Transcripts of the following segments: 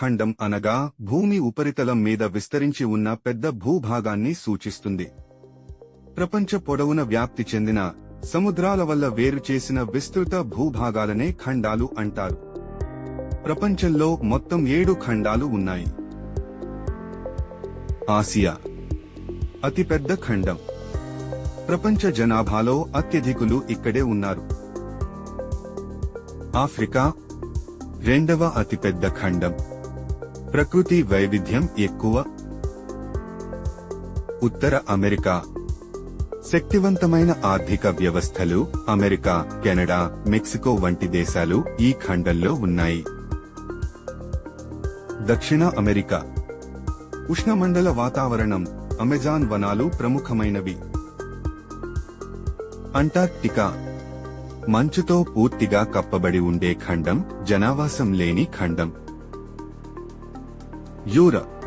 ఖండం అనగా భూమి ఉపరితలం మీద విస్తరించి ఉన్న పెద్ద భూభాగాన్ని సూచిస్తుంది. ప్రపంచ పొడవున వ్యాప్తి చెందిన సముద్రాల వల్ల వేరు చేసిన విస్తృత భూభాగాలనే ఖండాలు అంటారు. ప్రపంచంలో మొత్తం ఏడు ఖండాలు ఉన్నాయి. ఆసియా. అతిపెద్ద ఖండం. ప్రపంచ జనాభాలో అత్యధికులు ఇక్కడే ఉన్నారు. ఆఫ్రికా. రెండవ అతిపెద్ద ఖండం. ప్రకృతి వైవిధ్యం ఎక్కువ. ఉత్తర అమెరికా. శక్తివంతమైన ఆర్థిక వ్యవస్థలు అమెరికా కెనడా మెక్సికో వంటి దేశాలు ఈ ఖండంలో ఉన్నాయి. దక్షిణ అమెరికా. ఉష్ణమండల వాతావరణం అమెజాన్ వనాలు ప్రముఖమైనవి. అంటార్క్టికా. మంచుతో పూర్తిగా కప్పబడి ఉండే ఖండం జనావాసం లేని ఖండం. యూరప్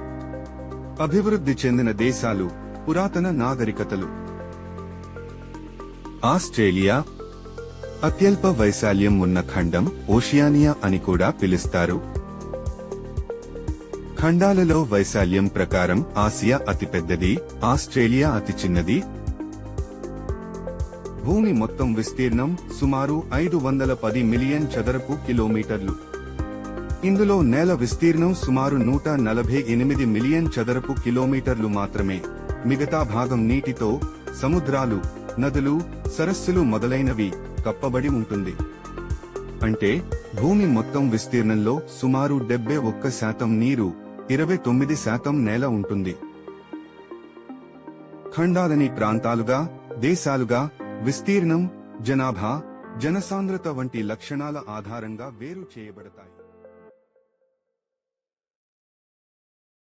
అభివృద్ధి చెందిన దేశాలు పురాతన నాగరికతలు. ఆస్ట్రేలియా అత్యల్ప వైశాల్యం ఉన్న ఖండం ఓషియానియా అని కూడా పిలుస్తారు. ఖండాలలో వైశాల్యం ప్రకారం ఆసియా అతిపెద్దది ఆస్ట్రేలియా అతి చిన్నది. భూమి మొత్తం విస్తీర్ణం సుమారు ఐదు వందల పది మిలియన్ చదరపు కిలోమీటర్లు. ఇందులో నేల విస్తీర్ణం సుమారు నూట నలభై ఎనిమిది మిలియన్ చదరపు కిలోమీటర్లు మాత్రమే. మిగతా భాగం నీటితో సముద్రాలు నదులు సరస్సులు మొదలైనవి కప్పబడి ఉంటుంది. అంటే భూమి మొత్తం విస్తీర్ణంలో సుమారు డెబ్బై ఒక్క శాతం నీరు ఇరవై తొమ్మిది శాతం నేల ఉంటుంది. ఖండాలని ప్రాంతాలుగా దేశాలుగా విస్తీర్ణం జనాభా జనసాంద్రత వంటి లక్షణాల ఆధారంగా వేరు చేయబడతాయి.